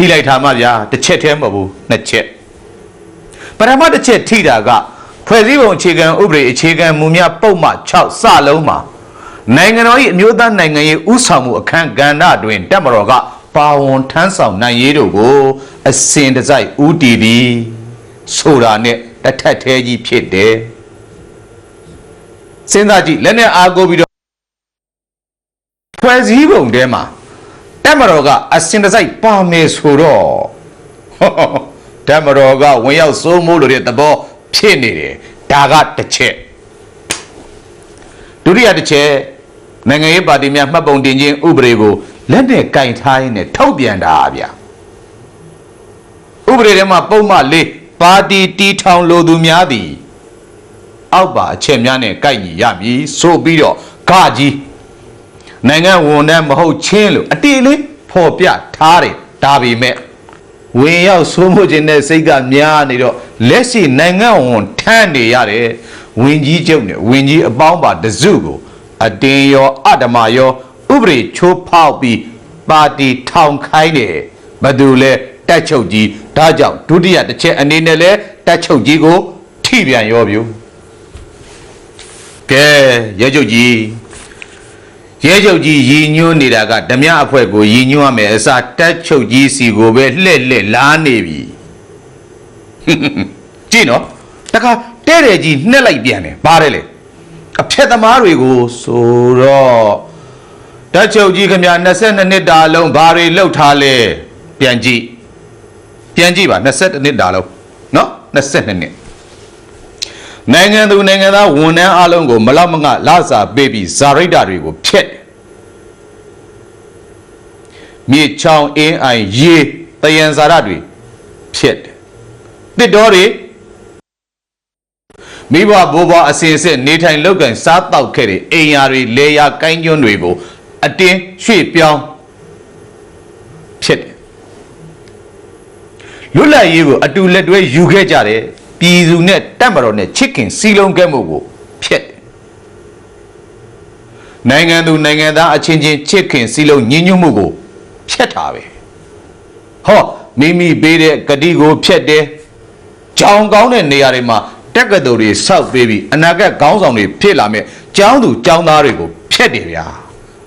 ထိလိုက်တာမှဗျာတစ်ချက်တည်းမဟုတ်ဘူးနှစ်ချက်ပထမတစ်ချက်ထိတာကဖွဲ့စည်းပုံအခြေခံဥပဒေအခြေခံမူများပုံမှ6စလုံးမှာနိုင်ငံတော်၏အမျိုးသားနိုင်ငံရေးဥဆောင်မှုအခမ်းကဏ္ဍတွင်တက်မတော်ကပါဝန်ထမ်းဆောင်နိုင်ရေးတို့ကိုအစဉ်တစိုက်ဦးတည်သည်ဆိုတာနဲ့တစ်ထက်သေးကြီးဖြစ်တယ်စဉ်းစားကြည့်လက်နဲ့အားကိုးပြီးတော့ဖွဲ့စည်းပုံထဲမှာ တက်မတော်ကအစင်တစိုက်ပါမယ်ဆိုတော့ဟောတက်မတော်ကဝင်ရောက်စိုးမိုးလို့တဲ့သဘောဖြစ်နေတယ်ဒါကတစ်ချက်ဒုတိယတစ်ချက်နိုင်ငံရေးပါတီများမှတ်ပုံတင်ခြင်းဥပဒေကိုလက်နဲ့ကင်ထားရင်းနဲ့ထုတ်ပြန်တာဗျာဥပဒေထဲမှာပုံမှန်လေးပါတီတီထောင်လိုသူများသည်အောက်ပါအချက်များနဲ့ကိုက်ညီရမည်ဆိုပြီးတော့ဂကြီး နိုင်ငံဝန်ထမ်းမဟုတ်ချင်းလို့အတိအလေးဖော်ပြထားတယ်ဒါပေမဲ့ဝင်ရောက်ဆိုးမှုခြင်းတဲ့စိတ်ကများနေတော့လက်ရှိနိုင်ငံဝန်ထမ်းနေရတယ်ဝင်ကြီးချုပ်နဲ့ဝင်ကြီးအပေါင်းပါတစုကိုအတင်းရောအတ္တမရောဥပဒေချိုးဖောက်ပြီးပါတီထောင်ခိုင်းတယ်ဘယ်သူလဲတက်ချုပ်ကြီးဒါကြောင့်ဒုတိယတစ်ချက်အနေနဲ့လဲတက်ချုပ်ကြီးကိုထိပြန်ရောပြူကဲရဲချုပ်ကြီး ရဲချုပ်ကြီးရည်ညွှန်းနေတာကဓမြအဖွဲ့ကိုရည်ညွှန်းရမယ်အစားတက်ချုပ်ကြီးစီကိုပဲလှည့်လှည့်လာနေပြီကြည့်နော်တခါတဲ့တယ်ကြီးနှက်လိုက်ပြန်တယ်ပါတယ်လေအဖြက်သမားတွေကိုဆိုတော့တက်ချုပ်ကြီးခင်ဗျာ22နှစ်တာလုံးဘာတွေလှုပ်ထားလဲပြန်ကြည့်ပြန်ကြည့်ပါ22နှစ်တာလုံးနော်22နှစ် နိုင်ငံသူနိုင်ငံသားဝန်ထမ်းအလုံးကိုမလောက်မငလာစာပေးပြီးဇာရိတ္တတွေကိုဖျက်တယ်မြေချောင်းအင်းအိုင်ရေတယံဇာရတွေဖျက်တယ်တစ်တော်တွေမိဘဘိုးဘွားအစဉ်အဆက်နေထိုင်လောက်ကန်စားတောက်ခဲ့တဲ့အိမ်ယာတွေလေယာကိုင်းကျွန်းတွေကိုအတင်းရွှေ့ပြောင်းဖြစ်တယ်လွတ်လပ်ရေးကိုအတူလက်တွဲယူခဲ့ကြတယ် ပြည်သူနဲ့တပ်မတော်နဲ့ချစ်ခင်စီလုံးခဲ့မှုကိုဖျက်တယ်နိုင်ငံသူနိုင်ငံသားအချင်းချင်းချစ်ခင်စီလုံးညီညွတ်မှုကိုဖျက်တာပဲဟောမိမိပေးတဲ့ဂတိကိုဖျက်တယ်ကြောင်ကောင်းတဲ့နေရာတွေမှာတက်ကတော်တွေစောက်ပေးပြီးအနာဂတ်ခေါင်းဆောင်တွေဖြစ်လာမဲ့ကျောင်းသူကျောင်းသားတွေကိုဖျက်တယ်ဗျာ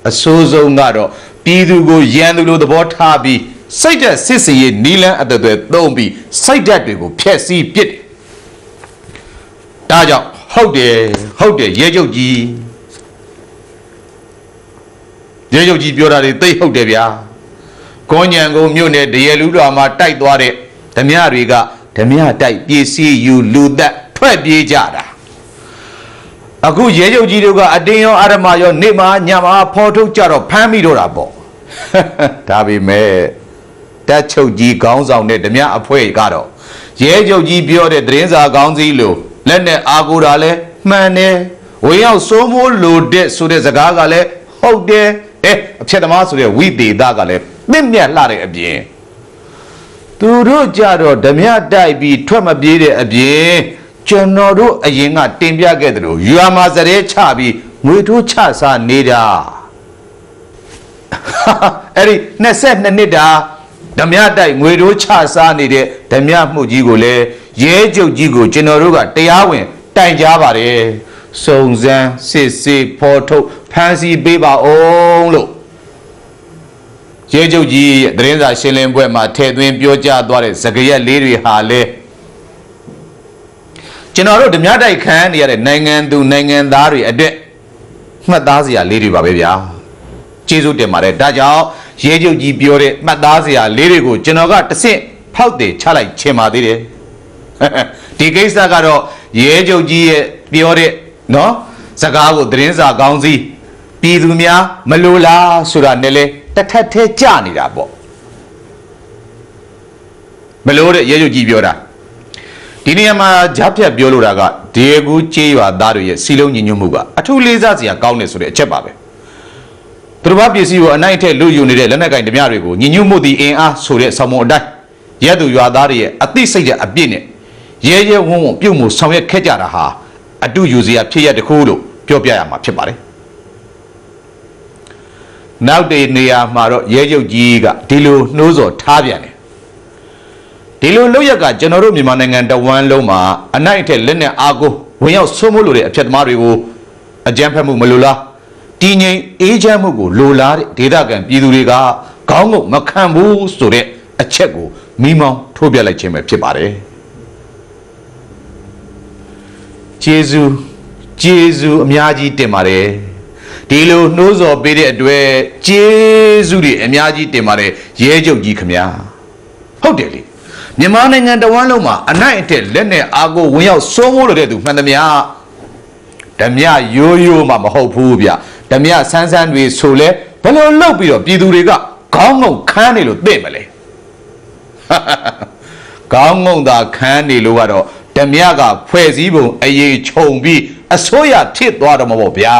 အဆိုးဆုံးကတော့ပြည်သူကိုရန်သူလိုသဘောထားပြီးစိတ်သက်စစ်စီရေးနီလန်းအသွယ်သုံးပြီးစိတ်ဓာတ်တွေကိုဖျက်ဆီးပစ်တယ် ဒါကြောင့်ဟုတ်တယ်ဟုတ်တယ်ရဲချုပ်ကြီးရဲချုပ်ကြီးပြောတာတွေသိဟုတ်တယ်ဗျာကွန်ညံကုန်းမြို့နယ်တရလူတော်မှာတိုက်သွားတဲ့ဓမြတွေကဓမြတိုက်ပစ္စည်းယူလူသက်ထွက်ပြေးကြတာအခုရဲချုပ်ကြီးတို့ကအတင်းရောအာရမရောနေမှာညမှာဖော်ထုတ်ကြတော့ဖမ်းမိတော့တာပေါ့ဒါပေမဲ့တက်ချုပ်ကြီးခေါင်းဆောင်တဲ့ဓမြအဖွဲ့ကတော့ရဲချုပ်ကြီးပြောတဲ့သတင်းစာခေါင်းစည်းလို့ လက်နဲ့အာကိုတာလဲမှန်တယ်ဝေရောက်စိုးမိုးလို့တဲ့ဆိုတဲ့စကားကလည်းဟုတ်တယ်အဲအဖြစ်သမားဆိုတဲ့ဝိသေသကလည်းသင့်မြတ်လှတဲ့အပြင်သူတို့ကြတော့ဓမြတိုက်ပြီးထွက်မပြေးတဲ့အပြင်ကျွန်တော်တို့အရင်ကတင်ပြခဲ့တယ်လို့ယူအမာစရဲချပြီးငွေထိုးချစားနေတာအဲ့ဒီ22နှစ်တာဓမြတိုက်ငွေတိုးချစားနေတဲ့ဓမြမှုကြီးကိုလည်း ရဲကျုပ်ကြီးကိုကျွန်တော်တို့ကတရားဝင်တိုင်ကြားပါတယ်စုံစမ်းစစ်ဆေးဖော်ထုတ်ဖမ်းဆီးပေးပါအောင်လို့ရဲကျုပ်ကြီးရဲ့သတင်းစာရှင်းလင်းပွဲမှာထည့်သွင်းပြောကြားသွားတဲ့စကားရက်လေးတွေဟာလေကျွန်တော်တို့ဓမြတိုက်ခန်းနေရတဲ့နိုင်ငံသူနိုင်ငံသားတွေအတွက်မှတ်သားစရာလေးတွေပါပဲဗျာကျေးဇူးတင်ပါတယ်ဒါကြောင့်ရဲချုပ်ကြီးပြောတဲ့မှတ်သားစရာလေးတွေကိုကျွန်တော်ကတစ်ဆင့်ဖောက်တယ်ချလိုက်ချင်ပါသေးတယ် ဒီကိစ္စကတော့ရဲချုပ်ကြီးရဲ့ပြောတဲ့နော်စကားကိုသတင်းစာကောင်းစီပြည်သူများမလိုလားဆိုတာနဲ့လဲတစ်ထက်ထဲကြနေတာပေါ့မလို့တဲ့ရဲချုပ်ကြီးပြောတာဒီနေရာမှာဂျားဖြတ်ပြောလို့တာကဒေကူကျေးရွာသားတွေရဲ့စီလုံးညီညွတ်မှုကအထူးလေးစားစရာကောင်းတယ်ဆိုတဲ့အချက်ပါပဲသူတို့ဘာပစ္စည်းကိုအနိုင်အထက်လူယူနေတဲ့လက်နက်ကင်ဓမြတွေကိုညီညွတ်မှုသည်အင်အားဆိုတဲ့ဆောင်းမုံအတိုင်းရဲသူရွာသားတွေရဲ့အသိစိတ်တဲ့အပြည့်နဲ့ ရဲရဲဝုံဝုံပြုတ်မှုဆောင်ရွက်ခဲ့ကြတာဟာအတူယူစရာဖြစ်ရတစ်ခုလို့ပြောပြရမှာဖြစ်ပါတယ်နောက်တနေရာမှာတော့ရဲချုပ်ကြီးကဒီလိုနှိုးဆော်ထားပြန်တယ်ဒီလိုလောက်ရက်ကကျွန်တော်တို့မြန်မာနိုင်ငံတဝန်းလုံးမှာအနိုင်အထက်လက်နဲ့အားကိုဝင်ရောက်ဆွမိုးလို့တဲ့အဖြတ်သမားတွေကိုအကြမ်းဖက်မှုမလိုလားတည်ငြိမ်အေးချမ်းမှုကိုလိုလားတဲ့ဒေသခံပြည်သူတွေကခေါင်းငုံမခံဘူးဆိုတဲ့အချက်ကိုမိမောင်းထိုးပြလိုက်ခြင်းပဲဖြစ်ပါတယ် ကျေးဇူးကျေးဇူးအများကြီးတင်ပါတယ်ဒီလိုနှိုးဆော်ပေးတဲ့အတွက်ကျေးဇူးတွေအများကြီးတင်ပါတယ်ရဲချုပ်ကြီးခမညာဟုတ်တယ်လေမြန်မာနိုင်ငံတဝန်းလုံးမှာအနိုင်အထက်လက်နဲ့အာကိုဝင်ရောက်စိုးမိုးလို့တဲ့သူမှန်သမျှဓမြရိုးရိုးမှမဟုတ်ဘူးဗျဓမြဆန်းဆန်းတွေဆိုလဲဘယ်လိုလုပ်ပြီးတော့ပြည်သူတွေကခေါင်းငုံခန်းနေလို့သိမလဲခေါင်းငုံသာခန်းနေလို့ကတော့ ဓမြကဖွဲ့စည်းပုံအရေးခြုံပြီးအစိုးရဖြစ်သွားတော့မှာပေါ့ဗျာ